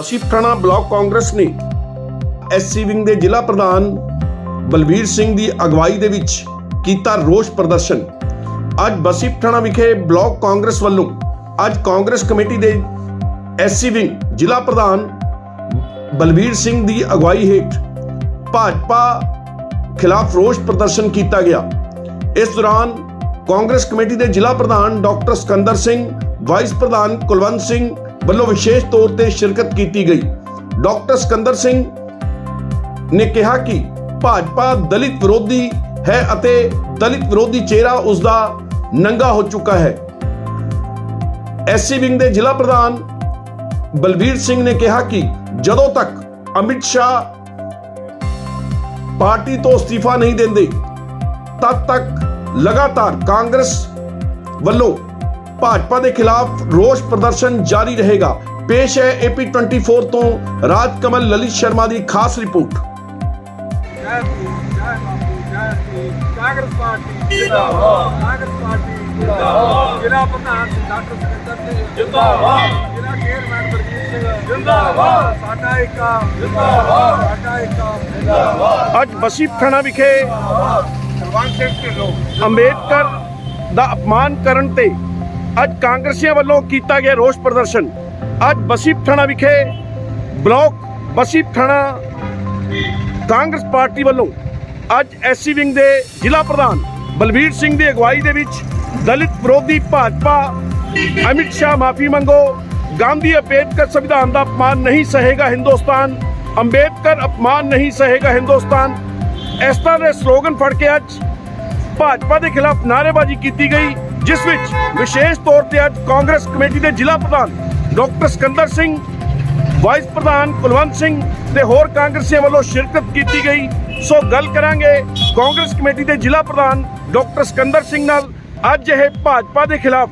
ਅਸੀਂ ਬਲਾਕ ਕਾਂਗਰਸ ਨੇ SC wing ਦੇ ਜ਼ਿਲ੍ਹਾ ਪ੍ਰਧਾਨ ਬਲਬੀਰ ਸਿੰਘ ਦੀ ਅਗਵਾਈ ਦੇ ਵਿੱਚ ਕੀਤਾ ਰੋਸ ਪ੍ਰਦਰਸ਼ਨ। ਅੱਜ ਬਸੀ ਵਿਖੇ ਬਲਾਕ ਕਾਂਗਰਸ ਵੱਲੋਂ ਅੱਜ ਕਾਂਗਰਸ ਕਮੇਟੀ ਦੇ ਐਸਸੀ ਵਿੰਗ ਜ਼ਿਲ੍ਹਾ ਪ੍ਰਧਾਨ ਬਲਬੀਰ ਸਿੰਘ ਦੀ ਅਗਵਾਈ ਹੇਠ ਭਾਜਪਾ ਖਿਲਾਫ ਰੋਸ ਪ੍ਰਦਰਸ਼ਨ ਕੀਤਾ ਗਿਆ। ਇਸ ਦੌਰਾਨ ਕਾਂਗਰਸ ਕਮੇਟੀ ਦੇ ਜ਼ਿਲ੍ਹਾ ਪ੍ਰਧਾਨ ਡਾਕਟਰ ਸਿਕੰਦਰ ਸਿੰਘ, ਵਾਈਸ ਪ੍ਰਧਾਨ ਕੁਲਵੰਤ ਸਿੰਘ ਵੱਲੋਂ ਵਿਸ਼ੇਸ਼ ਤੌਰ ਤੇ ਸ਼ਿਰਕਤ ਕੀਤੀ ਗਈ। ਡਾਕਟਰ ਸਿਕੰਦਰ ਸਿੰਘ ਨੇ ਕਿਹਾ ਕਿ ਭਾਜਪਾ ਦਲਿਤ ਵਿਰੋਧੀ ਹੈ ਅਤੇ ਦਲਿਤ ਵਿਰੋਧੀ ਚਿਹਰਾ ਉਸ ਦਾ ਨੰਗਾ ਹੋ ਚੁੱਕਾ ਹੈ। ਐਸਸੀ ਵਿੰਗ ਦੇ ਜ਼ਿਲ੍ਹਾ ਪ੍ਰਧਾਨ ਬਲਵੀਰ ਸਿੰਘ ਨੇ ਕਿਹਾ ਕਿ ਜਦੋਂ ਤੱਕ ਅਮਿਤ ਸ਼ਾਹ ਪਾਰਟੀ ਤੋਂ ਅਸਤੀਫਾ ਨਹੀਂ ਦਿੰਦੇ, ਤਦ ਤੱਕ ਲਗਾਤਾਰ ਕਾਂਗਰਸ ਵੱਲੋਂ ਭਾਜਪਾ ਦੇ ਖਿਲਾਫ ਰੋਸ ਪ੍ਰਦਰਸ਼ਨ ਜਾਰੀ ਰਹੇਗਾ। ਪੇਸ਼ ਹੈ ਏਪੀ 24 ਤੋਂ ਰਾਜ ਕਮਲ ਲਲਿਤ ਸ਼ਰਮਾ ਦੀ ਖਾਸ ਰਿਪੋਰਟ। ਜੈ ਭੀਮ ਜੈ ਬਾਪੂ ਜੈ ਭੀਮ ਕਾਂਗਰਸ ਪਾਰਟੀ ਜਿੰਦਾਬਾਦ। ਕਾਂਗਰਸ ਪਾਰਟੀ ਜਿੰਦਾਬਾਦ। ਜ਼ਿਲ੍ਹਾ ਪ੍ਰਧਾਨ ਸਿੰਘ ਡਾਕਟਰ ਸੁਰਿੰਦਰ ਸਿੰਘ। ਜਿੰਦਾਬਾਦ। ਜ਼ਿਲ੍ਹਾ ਚੇਅਰਮੈਨ ਬਲਜੀਤ ਸਿੰਘ। ਜਿੰਦਾਬਾਦ। ਸਾਡਾ ਏਕਾ। ਜਿੰਦਾਬਾਦ। ਸਾਡਾ ਏਕਾ। ਜਿੰਦਾਬਾਦ। ਅੱਜ ਬਸੀ ਥਾਣਾ ਵਿਖੇ ਕੁਲਵੰਤ ਸਿੰਘ ਢਿੱਲੋਂ। ਅੰਬੇਦਕਰ ਦਾ ਅਪਮਾਨ ਕਰਨ ਤੇ ਅੱਜ ਕਾਂਗਰਸੀਆਂ ਵੱਲੋਂ ਕੀਤਾ ਗਿਆ ਰੋਸ ਪ੍ਰਦਰਸ਼ਨ। ਅੱਜ ਬਸੀਪ ਥਾਣਾ ਵਿਖੇ ਬਲਾਕ ਬਸੀਪ ਥਾਣਾ ਕਾਂਗਰਸ ਪਾਰਟੀ ਵੱਲੋਂ ਅੱਜ ਐਸਸੀ ਵਿੰਗ ਦੇ ਜ਼ਿਲ੍ਹਾ ਪ੍ਰਧਾਨ ਬਲਬੀਰ ਸਿੰਘ ਦੀ ਅਗਵਾਈ ਦੇ ਵਿੱਚ ਦਲਿਤ ਵਿਰੋਧੀ ਭਾਜਪਾ ਅਮਿਤ ਸ਼ਾਹ ਮਾਫੀ ਮੰਗੋ। ਗਾਂਧੀ ਅੰਬੇਦਕਰ ਸੰਵਿਧਾਨ ਦਾ ਅਪਮਾਨ ਨਹੀਂ ਸਹੇਗਾ ਹਿੰਦੁਸਤਾਨ। ਅੰਬੇਦਕਰ ਅਪਮਾਨ ਨਹੀਂ ਸਹੇਗਾ ਹਿੰਦੁਸਤਾਨ। ਇਸ ਤਰ੍ਹਾਂ ਦੇ ਸਲੋਗਨ ਫੜ ਕੇ ਅੱਜ ਭਾਜਪਾ ਦੇ ਖਿਲਾਫ ਨਾਅਰੇਬਾਜ਼ੀ ਕੀਤੀ ਗਈ। ਜਿਸ ਵਿੱਚ ਵਿਸ਼ੇਸ਼ ਤੌਰ ਤੇ ਅੱਜ ਕਾਂਗਰਸ ਕਮੇਟੀ ਦੇ ਜ਼ਿਲ੍ਹਾ ਪ੍ਰਧਾਨ ਡਾਕਟਰ ਸਿਕੰਦਰ ਸਿੰਘ, ਵਾਈਸ ਪ੍ਰਧਾਨ ਕੁਲਵੰਤ ਸਿੰਘ ਤੇ ਹੋਰ ਕਾਂਗਰਸੀਆਂ ਵੱਲੋਂ ਸ਼ਿਰਕਤ ਕੀਤੀ ਗਈ। ਸੋ ਗੱਲ ਕਰਾਂਗੇ ਕਾਂਗਰਸ ਕਮੇਟੀ ਦੇ ਜ਼ਿਲ੍ਹਾ ਪ੍ਰਧਾਨ ਡਾਕਟਰ ਸਿਕੰਦਰ ਸਿੰਘ ਨਾਲ। ਅੱਜ ਇਹ ਭਾਜਪਾ ਦੇ ਖਿਲਾਫ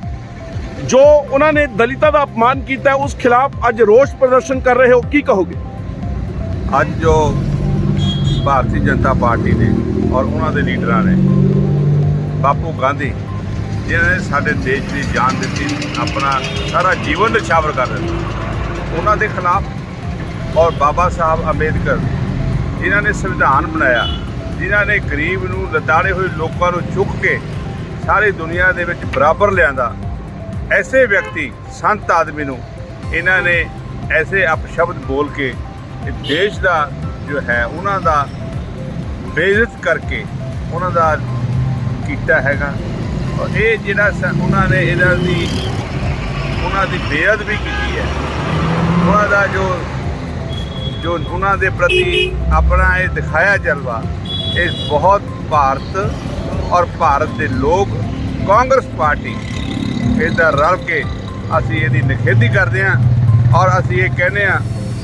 ਜੋ ਉਹਨਾਂ ਨੇ ਦਲਿਤਾਂ ਦਾ ਅਪਮਾਨ ਕੀਤਾ, ਉਸ ਖਿਲਾਫ ਅੱਜ ਰੋਸ ਪ੍ਰਦਰਸ਼ਨ ਕਰ ਰਹੇ ਹੋ, ਕੀ ਕਹੋਗੇ? ਅੱਜ ਜੋ ਭਾਰਤੀ ਜਨਤਾ ਪਾਰਟੀ ਨੇ ਔਰ ਉਹਨਾਂ ਦੇ ਲੀਡਰਾਂ ਨੇ, ਬਾਪੂ ਗਾਂਧੀ ਜਿਨ੍ਹਾਂ ਨੇ ਸਾਡੇ ਦੇਸ਼ ਦੀ ਜਾਨ ਦਿੱਤੀ, ਆਪਣਾ ਸਾਰਾ ਜੀਵਨ ਨਿਛਾਵਰ ਕਰ ਦਿੱਤਾ। ਉਹਨਾਂ ਦੇ ਖਿਲਾਫ ਔਰ ਬਾਬਾ ਸਾਹਿਬ ਅੰਬੇਦਕਰ ਜਿਨ੍ਹਾਂ ਨੇ ਸੰਵਿਧਾਨ ਬਣਾਇਆ, ਜਿਨ੍ਹਾਂ ਨੇ ਗਰੀਬ ਨੂੰ ਲਤਾੜੇ ਹੋਏ ਲੋਕਾਂ ਨੂੰ ਚੁੱਕ ਕੇ ਸਾਰੀ ਦੁਨੀਆ ਦੇ ਵਿੱਚ ਬਰਾਬਰ ਲਿਆਂਦਾ, ਐਸੇ ਵਿਅਕਤੀ, ਸੰਤ ਆਦਮੀ ਨੂੰ ਇਹਨਾਂ ਨੇ ਐਸੇ ਅਪਸ਼ਬਦ ਬੋਲ ਕੇ ਦੇਸ਼ ਦਾ ਜੋ ਹੈ, ਉਹਨਾਂ ਦਾ ਬੇਇੱਜ਼ਤ ਕਰਕੇ ਉਹਨਾਂ ਦਾ ਕੀਤਾ ਹੈਗਾ। ਇਹ ਜਿਹੜਾ ਸ- ਉਹਨਾਂ ਨੇ ਇਹਨਾਂ ਦੀ ਉਹਨਾਂ ਦੀ ਬੇਅਦਬੀ ਕੀਤੀ ਹੈ। ਉਹਨਾਂ ਦਾ ਜੋ ਜੋ ਉਹਨਾਂ ਦੇ ਪ੍ਰਤੀ ਆਪਣਾ ਇਹ ਦਿਖਾਇਆ ਜਲਵਾ, ਇਹ ਬਹੁਤ ਭਾਰਤ ਔਰ ਭਾਰਤ ਦੇ ਲੋਕ, ਕਾਂਗਰਸ ਪਾਰਟੀ ਇਹਦਾ ਰਲ ਕੇ ਅਸੀਂ ਇਹਦੀ ਨਿਖੇਧੀ ਕਰਦੇ ਹਾਂ ਔਰ ਅਸੀਂ ਇਹ ਕਹਿੰਦੇ ਹਾਂ,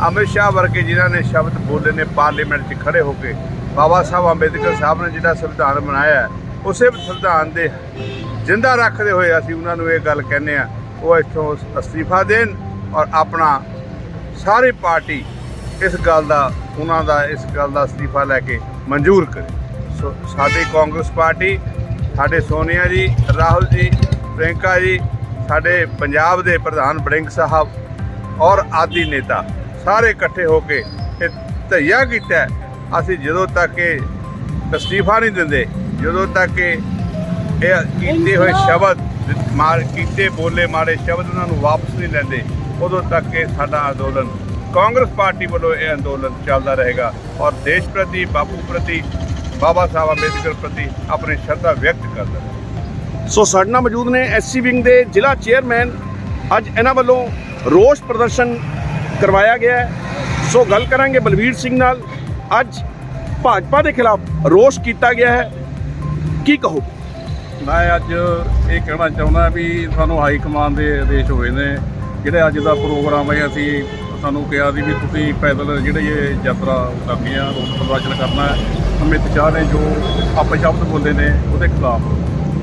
ਅਮਿਤ ਸ਼ਾਹ ਵਰਗੇ ਜਿਨ੍ਹਾਂ ਨੇ ਸ਼ਬਦ ਬੋਲੇ ਨੇ ਪਾਰਲੀਮੈਂਟ 'ਚ ਖੜੇ ਹੋ ਕੇ, ਬਾਬਾ ਸਾਹਿਬ ਅੰਬੇਦਕਰ ਸਾਹਿਬ ਨੇ ਜਿਹੜਾ ਸੰਵਿਧਾਨ ਬਣਾਇਆ ਉਸੇ ਸੰਵਿਧਾਨ ਦੇ ਜਿੰਦਾ ਰੱਖਦੇ ਹੋਏ ਅਸੀਂ ਉਹਨਾਂ ਨੂੰ ਇਹ ਗੱਲ ਕਹਿੰਦੇ ਹਾਂ, ਉਹ ਇੱਥੋਂ ਅਸਤੀਫਾ ਦੇਣ ਔਰ ਆਪਣਾ ਸਾਰੀ ਪਾਰਟੀ ਇਸ ਗੱਲ ਦਾ, ਉਹਨਾਂ ਦਾ ਇਸ ਗੱਲ ਦਾ ਅਸਤੀਫਾ ਲੈ ਕੇ ਮਨਜ਼ੂਰ ਕਰੇ। ਸੋ ਸਾਡੀ ਕਾਂਗਰਸ ਪਾਰਟੀ, ਸਾਡੇ ਸੋਨੀਆ ਜੀ, ਰਾਹੁਲ ਜੀ ਪ੍ਰਿੰਕਾ ਜੀ, ਸਾਡੇ ਪੰਜਾਬ ਦੇ ਪ੍ਰਧਾਨ ਬੜਿੰਗ ਸਾਹਿਬ ਔਰ ਆਦਿ ਨੇਤਾ ਸਾਰੇ ਇਕੱਠੇ ਹੋ ਕੇ ਇਹ ਧਈਆ ਕੀਤਾ ਅਸੀਂ ਜਦੋਂ ਤੱਕ ਇਹ ਅਸਤੀਫਾ ਨਹੀਂ ਦਿੰਦੇ, ਜਦੋਂ ਤੱਕ ਇਹ ਇਹ ਕੀਤੇ ਹੋਏ ਸ਼ਬਦ ਮਾਰ ਕੀਤੇ ਬੋਲੇ ਮਾਰੇ ਸ਼ਬਦ ਉਹਨਾਂ ਨੂੰ ਵਾਪਸ ਨਹੀਂ ਲੈਂਦੇ। ਉਦੋਂ ਤੱਕ ਇਹ ਸਾਡਾ ਅੰਦੋਲਨ ਕਾਂਗਰਸ ਪਾਰਟੀ ਵੱਲੋਂ ਇਹ ਅੰਦੋਲਨ ਚੱਲਦਾ ਰਹੇਗਾ ਔਰ ਦੇਸ਼ ਪ੍ਰਤੀ ਬਾਪੂ ਪ੍ਰਤੀ ਬਾਬਾ ਸਾਹਿਬ ਅੰਬੇਦਕਰ ਪ੍ਰਤੀ ਆਪਣੀ ਸ਼ਰਧਾ ਵਿਅਕਤ ਕਰਦਾ ਸੋ ਸਾਡੇ ਨਾਲ ਮੌਜੂਦ ਨੇ ਐਸਸੀ ਵਿੰਗ ਦੇ ਜ਼ਿਲ੍ਹਾ ਚੇਅਰਮੈਨ। ਅੱਜ ਇਹਨਾਂ ਵੱਲੋਂ ਰੋਸ ਪ੍ਰਦਰਸ਼ਨ ਕਰਵਾਇਆ ਗਿਆ ਹੈ। ਸੋ ਗੱਲ ਕਰਾਂਗੇ ਬਲਵੀਰ ਸਿੰਘ ਨਾਲ। ਅੱਜ ਭਾਜਪਾ ਦੇ ਖਿਲਾਫ ਰੋਸ ਕੀਤਾ ਗਿਆ ਹੈ। ਕੀ ਕਹੋ ਮੈਂ ਅੱਜ ਇਹ ਕਹਿਣਾ ਚਾਹੁੰਦਾ ਵੀ ਸਾਨੂੰ ਹਾਈ ਕਮਾਂਡ ਦੇ ਆਦੇਸ਼ ਹੋਏ ਨੇ। ਜਿਹੜੇ ਅੱਜ ਦਾ ਪ੍ਰੋਗਰਾਮ ਹੈ, ਅਸੀਂ ਸਾਨੂੰ ਕਿਹਾ ਸੀ ਵੀ ਤੁਸੀਂ ਪੈਦਲ ਜਿਹੜੇ ਇਹ ਯਾਤਰਾ ਕਰਨੀ ਆ ਰੋਸ ਪ੍ਰਦਰਸ਼ਨ ਕਰਨਾ ਅਮਿਤ ਸ਼ਾਹ ਨੇ ਜੋ ਅਪਸ਼ਬਦ ਬੋਲੇ ਨੇ, ਉਹਦੇ ਖਿਲਾਫ।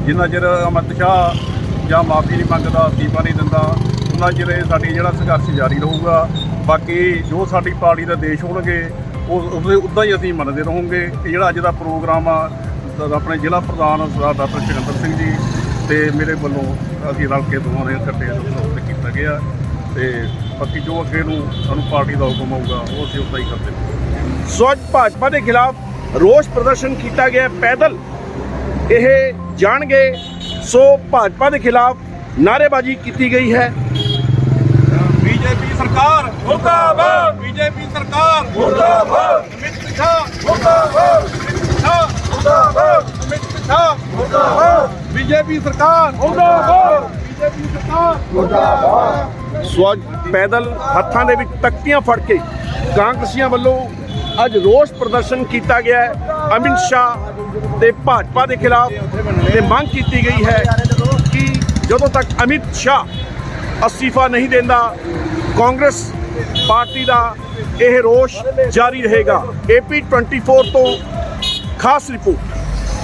ਜਿੰਨਾ ਚਿਰ ਅਮਿਤ ਸ਼ਾਹ ਜਾਂ ਮਾਫੀ ਨਹੀਂ ਮੰਗਦਾ, ਅਸਤੀਫਾ ਨਹੀਂ ਦਿੰਦਾ, ਉਹਨਾਂ ਚਿਰ ਇਹ ਸਾਡੀ ਜਿਹੜਾ ਸੰਘਰਸ਼ ਜਾਰੀ ਰਹੂਗਾ। ਬਾਕੀ ਜੋ ਸਾਡੀ ਪਾਰਟੀ ਦਾ ਦੇਸ਼ ਹੋਣਗੇ, ਉਹ ਉਹਦੇ ਉੱਦਾਂ ਹੀ ਅਸੀਂ ਮੰਨਦੇ ਰਹਾਂਗੇ। ਇਹ ਜਿਹੜਾ ਅੱਜ ਦਾ ਪ੍ਰੋਗਰਾਮ ਆ ਆਪਣੇ ਜ਼ਿਲ੍ਹਾ ਪ੍ਰਧਾਨ ਸਰਦਾਰ ਡਾਕਟਰ ਸਿਕੰਦਰ ਸਿੰਘ ਜੀ ਤੇ ਮੇਰੇ ਵੱਲੋਂ ਅਸੀਂ ਰਲ ਕੇ ਦੋਵਾਂ ਨੇ ਇਕੱਠੇ ਤੌਰ ਤੇ ਕੀਤਾ ਗਿਆ ਤੇ ਬਾਕੀ ਜੋ ਅੱਗੇ ਨੂੰ ਸਾਨੂੰ ਪਾਰਟੀ ਦਾ ਹੁਕਮ ਹੋਊਗਾ ਉਹ ਅਸੀਂ ਉਦਾਂ ਹੀ ਕਰਦੇ ਹਾਂ। ਸੋ ਅੱਜ ਭਾਜਪਾ ਦੇ ਖਿਲਾਫ ਰੋਸ ਪ੍ਰਦਰਸ਼ਨ ਕੀਤਾ ਗਿਆ ਪੈਦਲ ਇਹ ਜਾਣਗੇ ਸੋ ਭਾਜਪਾ ਦੇ ਖਿਲਾਫ ਨਾਅਰੇਬਾਜ਼ੀ ਕੀਤੀ ਗਈ ਹੈ। ਬੀਜੇਪੀ ਸਰਕਾਰ ਮੁਰਦਾਬਾਦ! ਬੀਜੇਪੀ ਸਰਕਾਰ ਮੁਰਦਾਬਾਦ! ਅਮਿਤ ਸ਼ਾਹ ਮੁਰਦਾਬਾਦ ਅਮਿਤ ਸ਼ਾਹ ਮੁਰਦਾਬਾਦ ਅਮਿਤ ਸ਼ਾਹ ਮੁਰਦਾਬਾਦ ਬੀਜੇਪੀ ਸਰਕਾਰ, ਮੁਰਦਾਬਾਦ! ਬੀਜੇਪੀ ਸਰਕਾਰ ਸੋ ਅੱਜ ਪੈਦਲ ਹੱਥਾਂ ਦੇ ਵਿੱਚ ਤਖਤੀਆਂ ਫੜ ਕੇ ਕਾਂਗਰਸੀਆਂ ਵੱਲੋਂ ਅੱਜ ਰੋਸ ਪ੍ਰਦਰਸ਼ਨ ਕੀਤਾ ਗਿਆ ਹੈ। ਅਮਿਤ ਸ਼ਾਹ ਤੇ ਭਾਜਪਾ ਦੇ ਖਿਲਾਫ ਤੇ ਮੰਗ ਕੀਤੀ ਗਈ ਹੈ ਕਿ ਜਦੋਂ ਤੱਕ ਅਮਿਤ ਸ਼ਾਹ ਅਸਤੀਫਾ ਨਹੀਂ ਦਿੰਦਾ, ਕਾਂਗਰਸ ਪਾਰਟੀ ਦਾ ਇਹ ਰੋਸ ਜਾਰੀ ਰਹੇਗਾ। ਏਪੀ 24 ਤੋਂ ਖਾਸ ਰਿਪੋਰਟ।